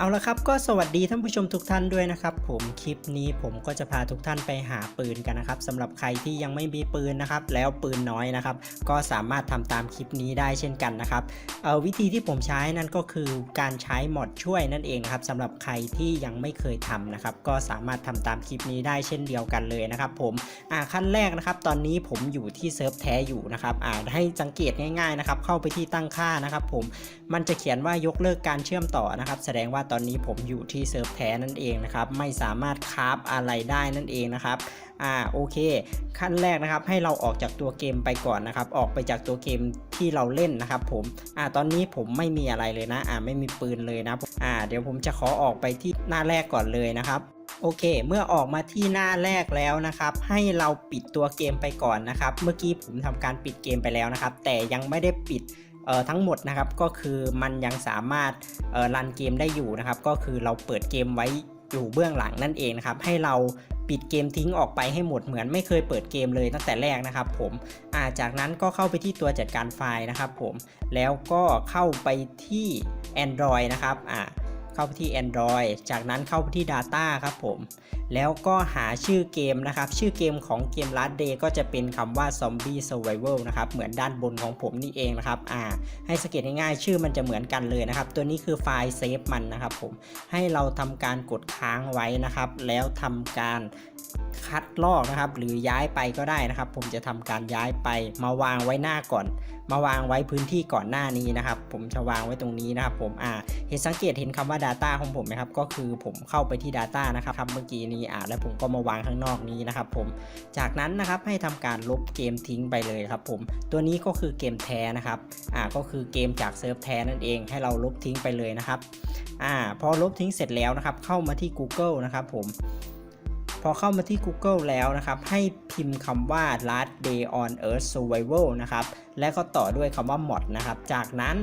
เอาละครับก็สวัสดีท่านผู้ชมทุกท่านด้วยนะครับ ผมคลิปนี้ผมก็จะพาทุกท่านไปหาปืนกันนะครับสำหรับใครที่ยังไม่มีปืนนะครับ แล้วปืนน้อยนะครับ ก็สามารถทำตามคลิปนี้ได้เช่นกันนะครับเอ่อวิธีที่ผมใช้นั่นก็คือการใช้หมอดช่วยนั่นเองนะครับสำหรับใครที่ยังไม่เคยทำนะครับ ก็สามารถทำตามคลิปนี้ได้เช่นเดียวกันเลยนะครับ ผมอ่าขั้นแรกนะครับ ตอนนี้ผมอยู่ที่เซิร์ฟแท้อยู่นะครับอ่าให้สังเกตง่าย ๆนะครับ เข้าไปที่ตั้งค่านะครับ ผมมันจะเขียนว่ายกเลิกการเชื่อมต่อนะครับ แสดงว่าตอนนี้ผมอยู่ที่เซิร์ฟแท้นั่นเองนะครับ ไม่สามารถคราฟอะไรได้นั่นเองนะครับอ่าโอเค ขั้นแรกนะครับให้เราออกจากตัวเกมไปก่อนนะครับ ออกไปจากตัวเกมที่เราเล่นนะครับ ผมอ่าตอนนี้ผมไม่มีอะไรเลยนะอ่าไม่มีปืนเลยนะอ่าเดี๋ยวผมจะขอออกไปที่หน้าแรกก่อนเลยนะครับโอเค เมื่อออกมาที่หน้าแรกแล้วนะครับ ให้เราปิดตัวเกมไปก่อนนะครับ เมื่อกี้ผมทำการปิดเกมไปแล้วนะครับ แต่ยังไม่ได้ปิด ทั้งหมดนะครับก็คือมันยังสามารถรันเกมได้อยู่นะครับ ก็คือเราเปิดเกมไว้อยู่เบื้องหลังนั่นเองนะครับให้เราปิดเกมทิ้งออกไปให้หมดเหมือนไม่เคยเปิดเกมเลยตั้งแต่แรกนะครับผมอ่าจากนั้นก็เข้าไปที่ตัวจัดการไฟล์นะครับผมแล้วก็เข้าไปที่ Android นะครับอ่า เข้าไปที่ Android จากนั้นเข้าไปที่ Data ครับผม แล้วก็หาชื่อเกมนะครับ ชื่อเกมของเกม Last Day ก็จะเป็นคำว่า Zombie Survival นะครับ เหมือนด้านบนของผมนี่เองนะครับ อ่า ให้สังเกตง่ายๆ ชื่อมันจะเหมือนกันเลยนะครับ ตัวนี้คือไฟล์เซฟมันนะครับผม ให้เราทำการกดค้างไว้นะครับ แล้วทำการคัดลอกนะครับ หรือย้ายไปก็ได้นะครับ ผมจะทำการย้ายไปมาวางไว้หน้าก่อน มาวางไว้พื้นที่ก่อนหน้านี้นะครับ ผมจะวางไว้ตรงนี้นะครับ ผมอ่าเห็นสังเกตเห็นคำว่า Data ของผมไหมครับ ก็คือผมเข้าไปที่ Data นะครับครับเมื่อกี้นี้อ่าแล้วผมก็มาวางข้างนอกนี้นะครับ ผมจากนั้นนะครับให้ทำการลบเกมทิ้งไปเลยครับ ผมตัวนี้ก็คือเกมแท้นะครับอ่าก็คือเกมจากเซิร์ฟแท้นั่นเองให้เราลบทิ้งไปเลยนะครับอ่าพอลบทิ้งเสร็จแล้วนะครับ เข้ามาที่ Google นะครับ ผมพอเข้ามาที่ Google แล้วนะครับ ให้พิมพ์คำว่า last day on earth survival นะครับและก็ต่อด้วยคำว่า mod นะครับ จากนั้น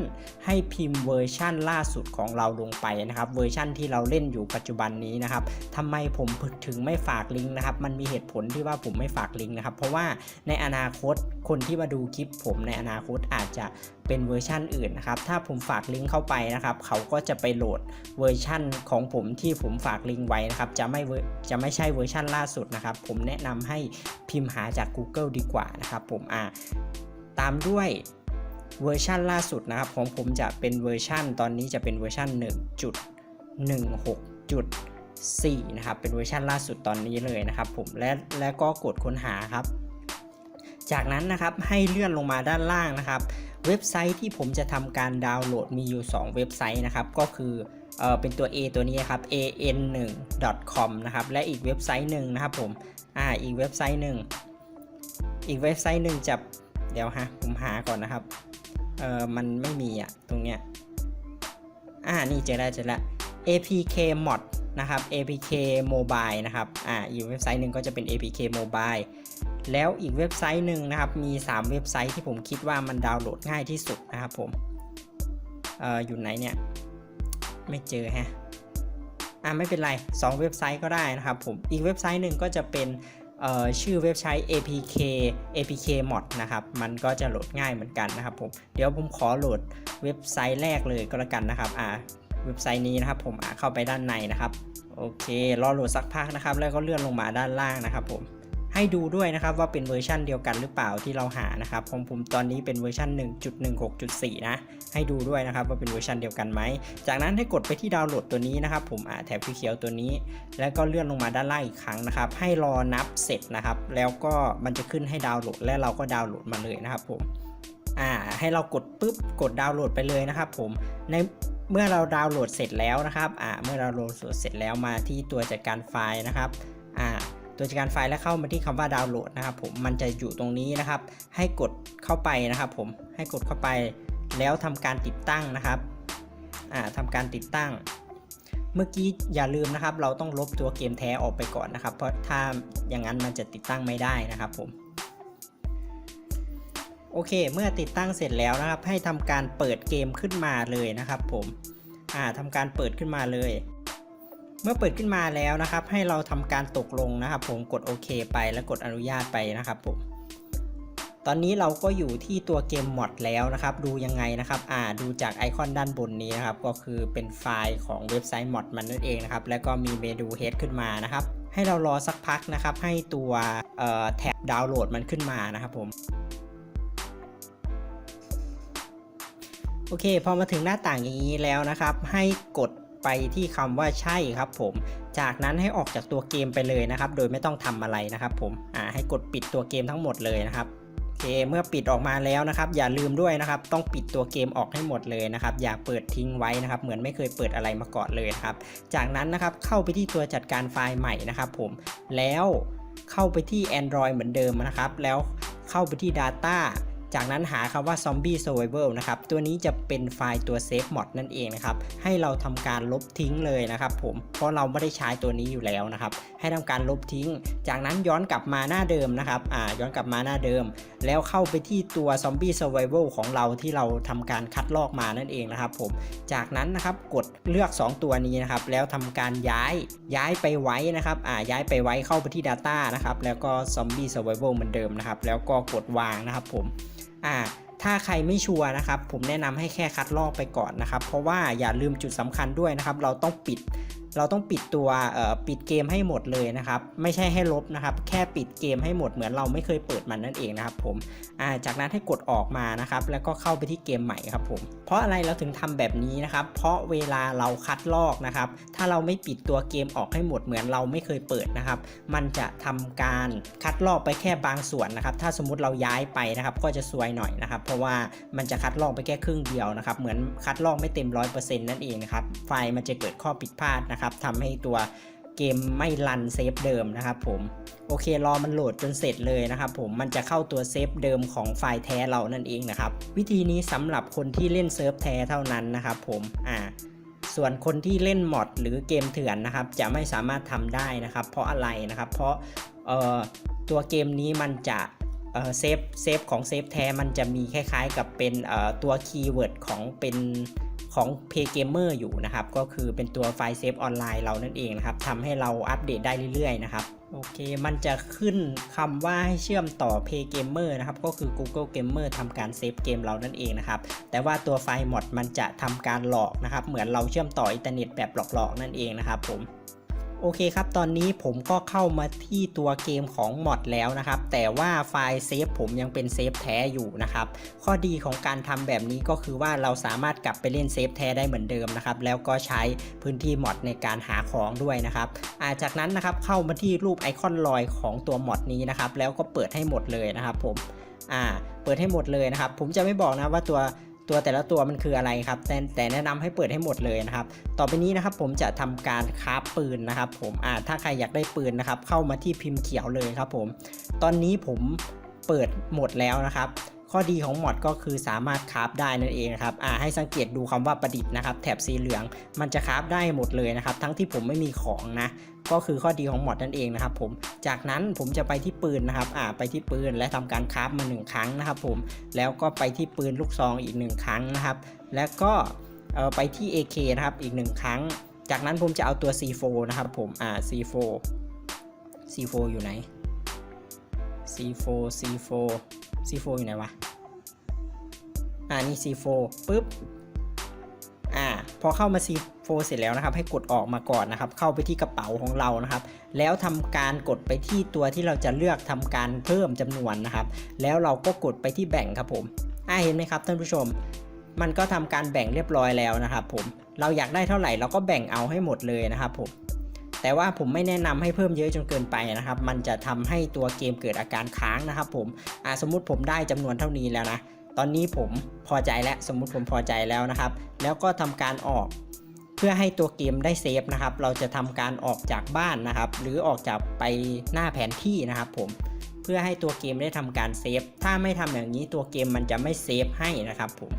ให้พิมพ์เวอร์ชั่นล่าสุดของเราลงไปนะครับ เวอร์ชั่นที่เราเล่นอยู่ปัจจุบันนี้นะครับทำไมผมถึงไม่ฝากลิงก์นะครับ มันมีเหตุผลที่ว่าผมไม่ฝากลิงก์นะครับ เพราะว่าในอนาคตคนที่มาดูคลิปผมในอนาคตอาจจะเป็นเวอร์ชั่นอื่นนะครับ ถ้าผมฝากลิงก์เข้าไปนะครับ เขาก็จะไปโหลดเวอร์ชั่นของผมที่ผมฝากลิงก์ไว้นะครับ จะไม่จะไม่ใช่เวอร์ชั่นล่าสุดนะครับ ผมแนะนำให้พิมพ์หาจาก Google ดีกว่านะครับ ผมอ่า ตามด้วยเวอร์ชันล่าสุดนะครับของผมจะเป็นเวอร์ชันตอนนี้จะเป็นเวอร์ชัน1.16.4 นะครับ เป็นเวอร์ชันล่าสุดตอนนี้เลยนะครับผมและและก็กดค้นหาครับ จากนั้นนะครับให้เลื่อนลงมาด้านล่างนะครับ เว็บไซต์ที่ผมจะทำการดาวน์โหลดมีอยู่ 2 เว็บไซต์นะครับ ก็คือเออเป็นตัว A ตัวนี้ครับ an1.com นะครับและอีกเว็บไซต์หนึ่งนะครับผมอ่าอีกเว็บไซต์หนึ่งอีกเว็บไซต์หนึ่งจะ เดี๋ยวฮะผมหาก่อนนะครับ เออมันไม่มีอะ ตรงเนี้ย อ่า นี่เจอแล้วเจอแล้ว apk mod นะครับ apk mobile นะครับ อ่า อีกเว็บไซต์หนึ่งก็จะเป็น apk mobile แล้วอีกเว็บไซต์หนึ่งนะครับ มี 3 เว็บไซต์ที่ผมคิดว่ามันดาวน์โหลดง่ายที่สุดนะครับผม เอออยู่ไหนเนี่ย ไม่เจอฮะ อ่าไม่เป็นไร 2 เว็บไซต์ก็ได้นะครับผม อีกเว็บไซต์หนึ่งก็จะเป็น ชื่อเว็บไซต์ apk apk mod นะครับ มันก็จะโหลดง่ายเหมือนกันนะครับผม เดี๋ยวผมขอโหลดเว็บไซต์แรกเลยก็แล้วกันนะครับ อ่า เว็บไซต์นี้นะครับผมเข้าไปด้านในนะครับ โอเค รอโหลดสักพักนะครับ แล้วก็เลื่อนลงมาด้านล่างนะครับผม ให้ดูด้วยนะครับว่าเป็นเวอร์ชันเดียวกันหรือเปล่าที่เราหานะครับของผมตอนนี้เป็นเวอร์ชัน1.16.4 นะ ให้ดูด้วยนะครับว่าเป็นเวอร์ชันเดียวกันไหม จากนั้นให้กดไปที่ดาวน์โหลดตัวนี้นะครับ ผมอ่าแถบเขียวตัวนี้ แล้วก็เลื่อนลงมาด้านล่างอีกครั้งนะครับ ให้รอนับเสร็จนะครับ แล้วก็มันจะขึ้นให้ดาวน์โหลด และเราก็ดาวน์โหลดมาเลยนะครับ ผมอ่าให้เรากดปุ๊บกดดาวน์โหลดไปเลยนะครับ ผมในเมื่อเราดาวน์โหลดเสร็จแล้วนะครับอ่าเมื่อเราโหลดเสร็จแล้วมาที่ตัวจัดการไฟล์นะครับอ่า ตัวจัดการไฟล์แล้วเข้ามาที่คำว่าดาวน์โหลดนะครับผมมันจะอยู่ตรงนี้นะครับ ให้กดเข้าไปนะครับ ผมให้กดเข้าไป แล้วทำการติดตั้งนะครับอ่าทำการติดตั้ง เมื่อกี้อย่าลืมนะครับ เราต้องลบตัวเกมแท้ออกไปก่อนนะครับ เพราะถ้าอย่างนั้นมันจะติดตั้งไม่ได้นะครับผมโอเค เมื่อติดตั้งเสร็จแล้วนะครับ ให้ทำการเปิดเกมขึ้นมาเลยนะครับผม อ่าทำการเปิดขึ้นมาเลย เมื่อเปิดขึ้นมาแล้วนะครับ ให้เราทำการตกลงนะครับ ผมกดโอเคไปแล้วกดอนุญาตไปนะครับผมตอนนี้เราก็อยู่ที่ตัวเกมมอดแล้วนะครับ ดูยังไงนะครับ อ่าดูจากไอคอนด้านบนนี้นะครับ ก็คือเป็นไฟล์ของเว็บไซต์มอดมันนั่นเองนะครับ แล้วก็มีเมนูเฮดขึ้นมานะครับ ให้เรารอสักพักนะครับ ให้ตัวแท็บดาวน์โหลดมันขึ้นมานะครับผมโอเค พอมาถึงหน้าต่างอย่างนี้แล้วนะครับ ให้กด ไปที่คำว่าใช่ครับผม จากนั้นให้ออกจากตัวเกมไปเลยนะครับ โดยไม่ต้องทำอะไรนะครับผมอ่าให้กดปิดตัวเกมทั้งหมดเลยนะครับโอเคเมื่อปิดออกมาแล้วนะครับ อย่าลืมด้วยนะครับ ต้องปิดตัวเกมออกให้หมดเลยนะครับ อย่าเปิดทิ้งไว้นะครับ เหมือนไม่เคยเปิดอะไรมาก่อนเลยนะครับ จากนั้นนะครับเข้าไปที่ตัวจัดการไฟล์ใหม่นะครับผมแล้วเข้าไปที่ Android เหมือนเดิมนะครับ แล้วเข้าไปที่ Data จากนั้นหาคำว่า Zombie Survival นะครับ ตัวนี้จะเป็นไฟล์ตัว Save Mod นั่นเองนะครับ ให้เราทำการลบทิ้งเลยนะครับผม เพราะเราไม่ได้ใช้ตัวนี้อยู่แล้วนะครับ ให้ทำการลบทิ้ง จากนั้นย้อนกลับมาหน้าเดิมนะครับ อ่า ย้อนกลับมาหน้าเดิม แล้วเข้าไปที่ตัว Zombie Survival ของเราที่เราทำการคัดลอกมานั่นเองนะครับผม จากนั้นนะครับกดเลือก 2 ตัวนี้นะครับ แล้วทำการย้ายย้ายไปไว้นะครับ อ่า ย้ายไปไว้เข้าไปที่ Data นะครับ แล้วก็ Zombie Survival เหมือนเดิมนะครับ แล้วก็กดวางนะครับผม อ่าถ้าใครไม่ชัวร์นะครับ ผมแนะนำให้แค่คัดลอกไปก่อนนะครับ เพราะว่าอย่าลืมจุดสำคัญด้วยนะครับ เราต้องปิดเราต้องปิดตัวปิดเกมให้หมดเลยนะครับ ไม่ใช่ให้ลบนะครับ แค่ปิดเกมให้หมดเหมือนเราไม่เคยเปิดมันนั่นเองนะครับผมาจากนั้นให้กดออกมานะครับ แล้วก็เข้าไปที่เกมใหม่ครับผม เพราะอะไรเราถึงทำแบบนี้นะครับ เพราะเวลาเราคัดลอกนะครับ ถ้าเราไม่ปิดตัวเกมออกให้หมดเหมือนเราไม่เคยเปิดนะครับ มันจะทำการคัดลอกไปแค่บางส่วนนะครับ ถ้าสมมุติเราย้ายไปนะครับ ก็จะซวยหน่อยนะครับ เพราะว่ามันจะคัดลอกไปแค่ครึ่งเดียวนะครับ เหมือนคัดลอกไม่เต็ม 100%นั่นเองนะครับ ไฟล์มันจะเกิดข้อผิดพลาดนะครับทำให้ตัวเกมไม่รันเซฟเดิมนะครับผมโอเครอมันโหลดจนเสร็จเลยนะครับผมมันจะเข้าตัวเซฟเดิมของไฟล์แท้เรานั่นเองนะครับวิธีนี้สำหรับคนที่เล่นเซิร์ฟแท้เท่านั้นนะครับผมอ่าส่วนคนที่เล่นมอดหรือเกมเถื่อนนะครับจะไม่สามารถทำได้นะครับ เพราะอะไรนะครับเพราะเอ่อตัวเกมนี้มันจะเอ่อเซฟเซฟของเซฟแท้มันจะมีคล้ายๆกับเป็นเอ่อตัวคีย์เวิร์ดของเป็น ของ p a y Gamer อยู่นะครับ ก็คือเป็นตัวไฟล์เซฟออนไลน์เรานั่นเองนะครับทำให้เราอัปเดตได้เรื่อยๆนะครับโอเค มันจะขึ้นคำว่าให้เชื่อมต่อ PayGamer นะครับ ก็คือ Google Gamer ทำการเซฟเกมเรานั่นเองนะครับ แต่ว่าตัวไฟล์มอดมันจะทำการหลอกนะครับ เหมือนเราเชื่อมต่ออินเทอร์เน็ตแบบหลอกๆนั่นเองนะครับผม โอเคครับ ตอนนี้ผมก็เข้ามาที่ตัวเกมของมอดแล้วนะครับ แต่ว่าไฟล์เซฟผมยังเป็นเซฟแท้อยู่นะครับ ข้อดีของการทำแบบนี้ก็คือว่าเราสามารถกลับไปเล่นเซฟแท้ได้เหมือนเดิมนะครับ แล้วก็ใช้พื้นที่มอดในการหาของด้วยนะครับาจากนั้นนะครับเข้ามาที่รูปไอคอนลอยของตัวมอดนี้นะครับ แล้วก็เปิดให้หมดเลยนะครับผม อ่า เปิดให้หมดเลยนะครับ ผมจะไม่บอกนะว่าตัว ตัวแต่ละตัวมันคืออะไรครับ แต่แต่แนะนำให้เปิดให้หมดเลยนะครับ ต่อไปนี้นะครับผมจะทำการคราฟปืนนะครับ ผมอ่าถ้าใครอยากได้ปืนนะครับ เข้ามาที่พิมพ์เขียวเลยครับผม ตอนนี้ผมเปิดหมดแล้วนะครับ ข้อดีของมอดก็คือสามารถคราฟได้นั่นเองนะครับอ่าให้สังเกตดูคำว่าประดิษฐ์นะครับแถบสีเหลืองมันจะคราฟได้หมดเลยนะครับ ทั้งที่ผมไม่มีของนะก็คือข้อดีของมอดนั่นเองนะครับผมจากนั้นผมจะไปที่ปืนนะครับอ่าไปที่ปืนและทำการคราฟมาหนึ่งครั้งนะครับผมแล้วก็ไปที่ปืนลูกซองอีกหนึ่งครั้งนะครับ แล้วก็เออไปที่ AK นะครับอีกหนึ่งครั้ง จากนั้นผมจะเอาตัว C4 นะครับผมอ่า C4 C4 อยู่ไหน C4 C4 C4 อยู่ไหนวะ อ่านี่ C4 ปุ๊บ อ่า พอเข้ามา C4 เสร็จแล้วนะครับ ให้กดออกมาก่อนนะครับ เข้าไปที่กระเป๋าของเรานะครับ แล้วทำการกดไปที่ตัวที่เราจะเลือกทำการเพิ่มจำนวนนะครับ แล้วเราก็กดไปที่แบ่งครับผม อ่าเห็นไหมครับท่านผู้ชม มันก็ทำการแบ่งเรียบร้อยแล้วนะครับผม เราอยากได้เท่าไหร่เราก็แบ่งเอาให้หมดเลยนะครับผม แต่ว่าผมไม่แนะนำให้เพิ่มเยอะจนเกินไปนะครับ มันจะทำให้ตัวเกมเกิดอาการค้างนะครับผมสมมุติผมได้จำนวนเท่านี้แล้วนะ ตอนนี้ผมพอใจแล้วสมมุติผมพอใจแล้วนะครับ แล้วก็ทำการออก เพื่อให้ตัวเกมได้เซฟนะครับ เราจะทำการออกจากบ้านนะครับ หรือออกจากไปหน้าแผนที่นะครับผมเพื่อให้ตัวเกมได้ทำการเซฟ ถ้าไม่ทำอย่างนี้ตัวเกมมันจะไม่เซฟให้นะครับผม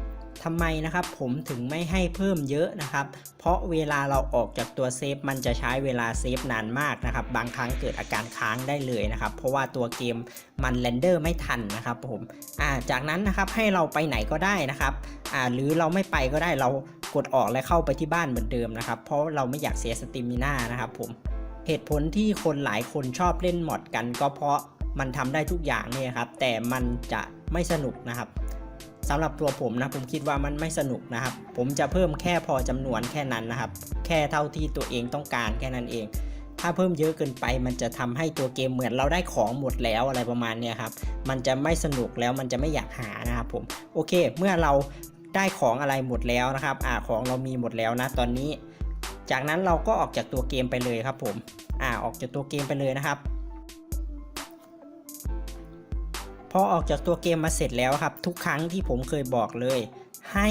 ทำไมนะครับผมถึงไม่ให้เพิ่มเยอะนะครับ เพราะเวลาเราออกจากตัวเซฟมันจะใช้เวลาเซฟนานมากนะครับ บางครั้งเกิดอาการค้างได้เลยนะครับ เพราะว่าตัวเกมมันเรนเดอร์ไม่ทันนะครับผมอ่าจากนั้นนะครับให้เราไปไหนก็ได้นะครับอ่าหรือเราไม่ไปก็ได้เรากดออกและเข้าไปที่บ้านเหมือนเดิมนะครับ เพราะเราไม่อยากเสียสติมิน่านะครับผมเหตุผลที่คนหลายคนชอบเล่นมอดกันก็เพราะมันทำได้ทุกอย่างเนี่ยครับ แต่มันจะไม่สนุกนะครับ สำหรับตัวผมนะผมคิดว่ามันไม่สนุกนะครับ ผมจะเพิ่มแค่พอจำนวนแค่นั้นนะครับ แค่เท่าที่ตัวเองต้องการแค่นั้นเอง ถ้าเพิ่มเยอะเกินไป มันจะทำให้ตัวเกมเหมือนเราได้ของหมดแล้วอะไรประมาณนี้ครับมันจะไม่สนุกแล้วมันจะไม่อยากหานะครับผมโอเค เมื่อเราได้ของอะไรหมดแล้วนะครับอ่าของเรามีหมดแล้วนะตอนนี้ จากนั้นเราก็ออกจากตัวเกมไปเลยครับผมอ่าออกจากตัวเกมไปเลยนะครับ พอออกจากตัวเกมมาเสร็จแล้วครับ ทุกครั้งที่ผมเคยบอกเลย ให้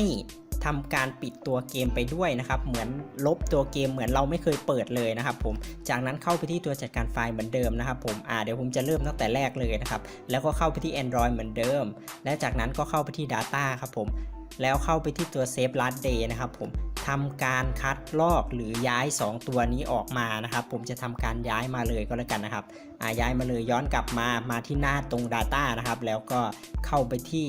ทำการปิดตัวเกมไปด้วยนะครับ เหมือนลบตัวเกมเหมือนเราไม่เคยเปิดเลยนะครับผม จากนั้นเข้าไปที่ตัวจัดการไฟล์เหมือนเดิมนะครับผม อ่าเดี๋ยวผมจะเริ่มตั้งแต่แรกเลยนะครับ แล้วก็เข้าไปที่ Android เหมือนเดิม และจากนั้นก็เข้าไปที่ Data ครับผม แล้วเข้าไปที่ตัว Save Last Day นะครับผมทำการคัดลอกหรือย้าย 2 ตัวนี้ออกมานะครับ ผมจะทำการย้ายมาเลยก็แล้วกันนะครับย้ายมาเลยย้อนกลับมามาที่หน้าตรง Data นะครับ แล้วก็เข้าไปที่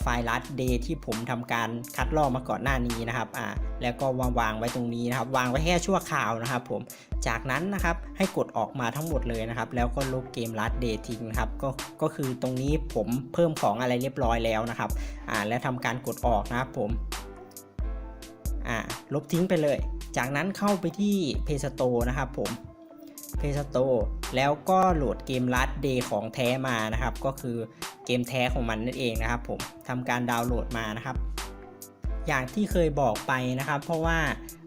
ไฟล์ last day ที่ผมทำการคัดลอกมาก่อนหน้านี้นะครับอ่าแล้วก็วางวางไว้ตรงนี้นะครับ วางไว้แค่ชั่วคราวนะครับผมจากนั้นนะครับให้กดออกมาทั้งหมดเลยนะครับ แล้วก็ลบเกม last day ทิ้งนะครับก็ก็คือตรงนี้ผมเพิ่มของอะไรเรียบร้อยแล้วนะครับอ่าและทำการกดออกนะครับผมอ่าลบทิ้งไปเลย จากนั้นเข้าไปที่ Play Store นะครับผม Play Store แล้วก็โหลดเกม last day ของแท้มานะครับ ก็คือ เกมแท้ของมันนั่นเองนะครับ ผมทำการดาวน์โหลดมานะครับ อย่างที่เคยบอกไปนะครับ เพราะว่า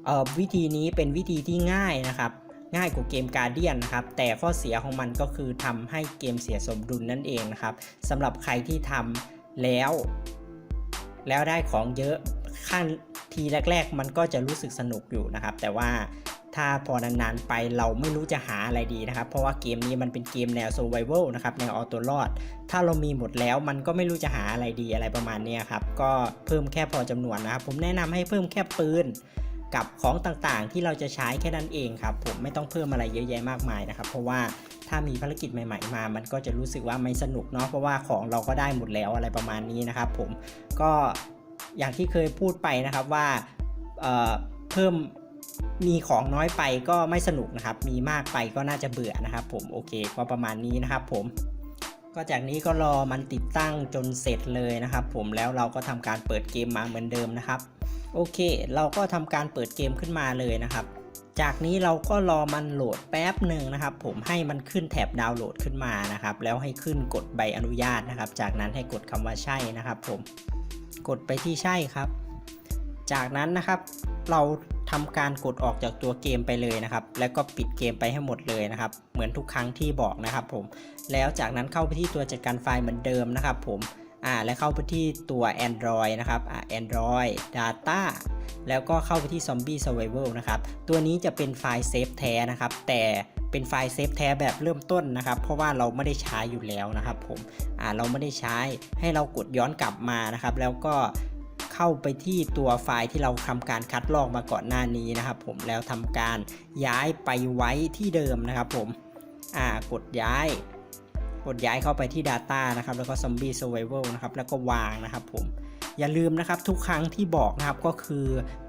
ออวิธีนี้เป็นวิธีที่ง่ายนะครับง่ายกว่าเกมการเดียนนะครับ แต่ข้อเสียของมันก็คือทำให้เกมเสียสมดุลนั่นเองนะครับสำหรับใครที่ทำแล้ว แล้วได้ของเยอะขั้นทีแรก ๆ มันก็จะรู้สึกสนุกอยู่นะครับ แต่ว่า ถ้าพอนานๆไปเราไม่รู้จะหาอะไรดีนะครับ เพราะว่าเกมนี้มันเป็นเกมแนว survival นะครับแนวเอาตัวรอด ถ้าเรามีหมดแล้วมันก็ไม่รู้จะหาอะไรดีอะไรประมาณนี้ครับก็เพิ่มแค่พอจำนวนนะครับ ผมแนะนำให้เพิ่มแค่ปืนกับของต่างๆ ที่เราจะใช้แค่นั้นเองครับ ผมไม่ต้องเพิ่มอะไรเยอะแยะมากมายนะครับ เพราะว่าถ้ามีภารกิจใหม่ ๆ มา มันก็จะรู้สึกว่าไม่สนุกเนาะเพราะว่าของเราก็ได้หมดแล้วอะไรประมาณนี้นะครับ ผมก็อย่างที่เคยพูดไปนะครับว่าเเพิ่ม มีของน้อยไปก็ไม่สนุกนะครับ มีมากไปก็น่าจะเบื่อนะครับ ผมโอเคก็ประมาณนี้นะครับ ผม ก็จากนี้ก็รอมันติดตั้งจนเสร็จเลยนะครับ ผมแล้วเราก็ทำการเปิดเกมมาเหมือนเดิมนะครับ โอเค เราก็ทำการเปิดเกมขึ้นมาเลยนะครับ จากนี้เราก็รอมันโหลดแป๊บหนึ่งนะครับ ผมให้มันขึ้นแถบดาวน์โหลดขึ้นมานะครับ แล้วให้ขึ้นกดใบอนุญาตนะครับ จากนั้นให้กดคำว่าใช่นะครับ ผมกดไปที่ใช่ครับ จากนั้นนะครับเรา ทำการกดออกจากตัวเกมไปเลยนะครับ แล้วก็ปิดเกมไปให้หมดเลยนะครับ เหมือนทุกครั้งที่บอกนะครับผม แล้วจากนั้นเข้าไปที่ตัวจัดการไฟล์เหมือนเดิมนะครับผม อ่า และเข้าไปที่ตัว Android นะครับ อ่า Android Data แล้วก็เข้าไปที่ Zombie Survival นะครับ ตัวนี้จะเป็นไฟล์เซฟแท้นะครับ แต่เป็นไฟล์เซฟแท้แบบเริ่มต้นนะครับ เพราะว่าเราไม่ได้ใช้อยู่แล้วนะครับผม อ่า เราไม่ได้ใช้ ให้เรากดย้อนกลับมานะครับ แล้วก็ เข้าไปที่ตัวไฟล์ที่เราทำการคัดลอกมาก่อนหน้านี้นะครับ ผมแล้วทำการย้ายไปไว้ที่เดิมนะครับ ผมอ่ากดย้าย กดย้ายเข้าไปที่ Data นะครับแล้วก็ Zombie Survival นะครับแล้วก็วางนะครับผม อย่าลืมนะครับทุกครั้งที่บอกนะครับก็คือ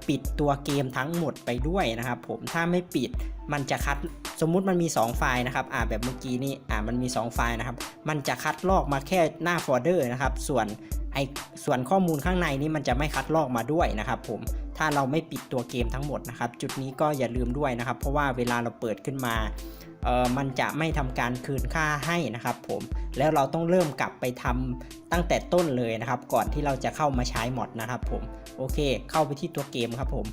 ปิดตัวเกมทั้งหมดไปด้วยนะครับ ผมถ้าไม่ปิดมันจะคัดสมมุติมันมี 2 ไฟล์นะครับอ่าแบบเมื่อกี้นี่อ่ามันมี 2 ไฟล์นะครับ มันจะคัดลอกมาแค่หน้าโฟลเดอร์นะครับ ส่วนไอส่วนข้อมูลข้างในนี้มันจะไม่คัดลอกมาด้วยนะครับ ผม ถ้าเราไม่ปิดตัวเกมทั้งหมดนะครับ จุดนี้ก็อย่าลืมด้วยนะครับ เพราะว่าเวลาเราเปิดขึ้นมาเอ่อมันจะไม่ทำการคืนค่าให้นะครับผมแล้วเราต้องเริ่มกลับไปทำตั้งแต่ต้นเลยนะครับ ก่อนที่เราจะเข้ามาใช้หมดนะครับผมโอเค เข้าไปที่ตัวเกมครับผม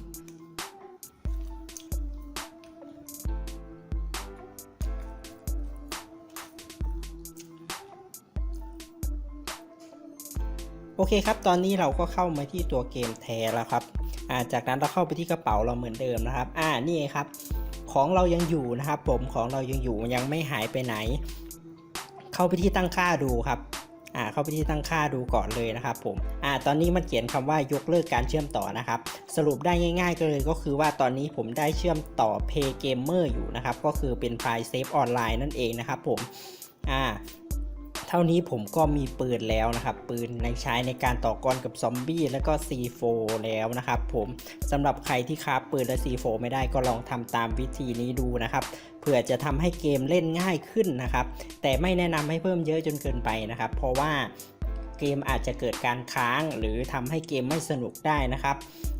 โอเคครับ ตอนนี้เราก็เข้ามาที่ตัวเกมแท้แล้วครับ อ่าจากนั้นเราเข้าไปที่กระเป๋าเราเหมือนเดิมนะครับ อ่านี่ครับ ของเรายังอยู่นะครับ ผมของเรายังอยู่ยังไม่หายไปไหน เข้าไปที่ตั้งค่าดูครับอ่าเข้าไปที่ตั้งค่าดูก่อนเลยนะครับผมอ่าตอนนี้มันเขียนคำว่ายกเลิกการเชื่อมต่อนะครับ สรุปได้ง่ายๆก็เลยก็คือว่าตอนนี้ผมได้เชื่อมต่อ Pay Gamer อยู่นะครับ ก็คือเป็นไฟล์เซฟออนไลน์นั่นเองนะครับผมอ่า เท่านี้ผมก็มีปืนแล้วนะครับ ปืนในใช้ในการต่อกรกับซอมบี้แล้วก็ C4 แล้วนะครับผมสำหรับใครที่คราฟปืนและ C4 ไม่ได้ก็ลองทำตามวิธีนี้ดูนะครับเผื่อจะทำให้เกมเล่นง่ายขึ้นนะครับ แต่ไม่แนะนำให้เพิ่มเยอะจนเกินไปนะครับ เพราะว่า เกมอาจจะเกิดการค้าง หรือทำให้เกมไม่สนุกได้นะครับ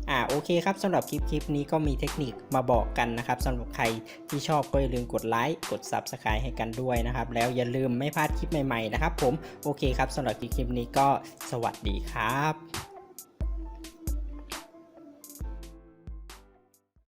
อ่าโอเคครับสำหรับคลิปคลิปนี้ก็มีเทคนิคมาบอกกันนะครับสำหรับใครที่ชอบก็อย่าลืมกดไลค์กด Subscribe ให้กันด้วยนะครับ แล้วอย่าลืมไม่พลาดคลิปใหม่ๆนะครับผมโอเคครับสำหรับคลิปคลิปนี้ก็สวัสดีครับ